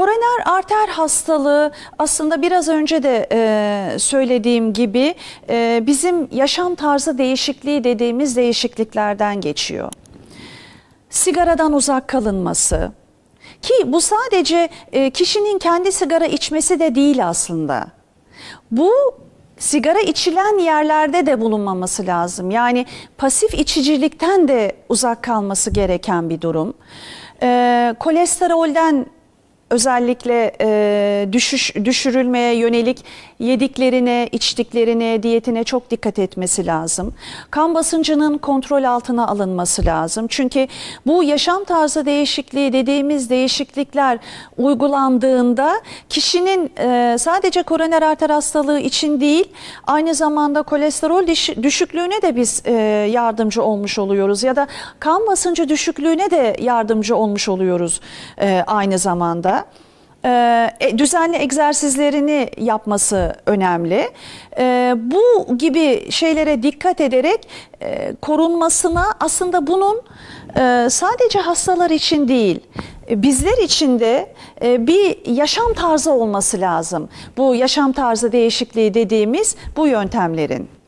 koroner arter hastalığı aslında biraz önce de e, söylediğim gibi e, bizim yaşam tarzı değişikliği dediğimiz değişikliklerden geçiyor. Sigaradan uzak kalınması ki bu sadece e, kişinin kendi sigara içmesi de değil aslında. Bu sigara içilen yerlerde de bulunmaması lazım. Yani pasif içicilikten de uzak kalması gereken bir durum. Ee, kolesterolden özellikle e, düşüş, düşürülmeye yönelik yediklerine, içtiklerine, diyetine çok dikkat etmesi lazım. Kan basıncının kontrol altına alınması lazım. Çünkü bu yaşam tarzı değişikliği dediğimiz değişiklikler uygulandığında kişinin e, sadece koroner arter hastalığı için değil, aynı zamanda kolesterol düşüklüğüne de biz e, yardımcı olmuş oluyoruz ya da kan basıncı düşüklüğüne de yardımcı olmuş oluyoruz e, aynı zamanda. Ee, e, düzenli egzersizlerini yapması önemli. Ee, bu gibi şeylere dikkat ederek e, korunmasına aslında bunun e, sadece hastalar için değil, e, bizler için de e, bir yaşam tarzı olması lazım. Bu yaşam tarzı değişikliği dediğimiz bu yöntemlerin.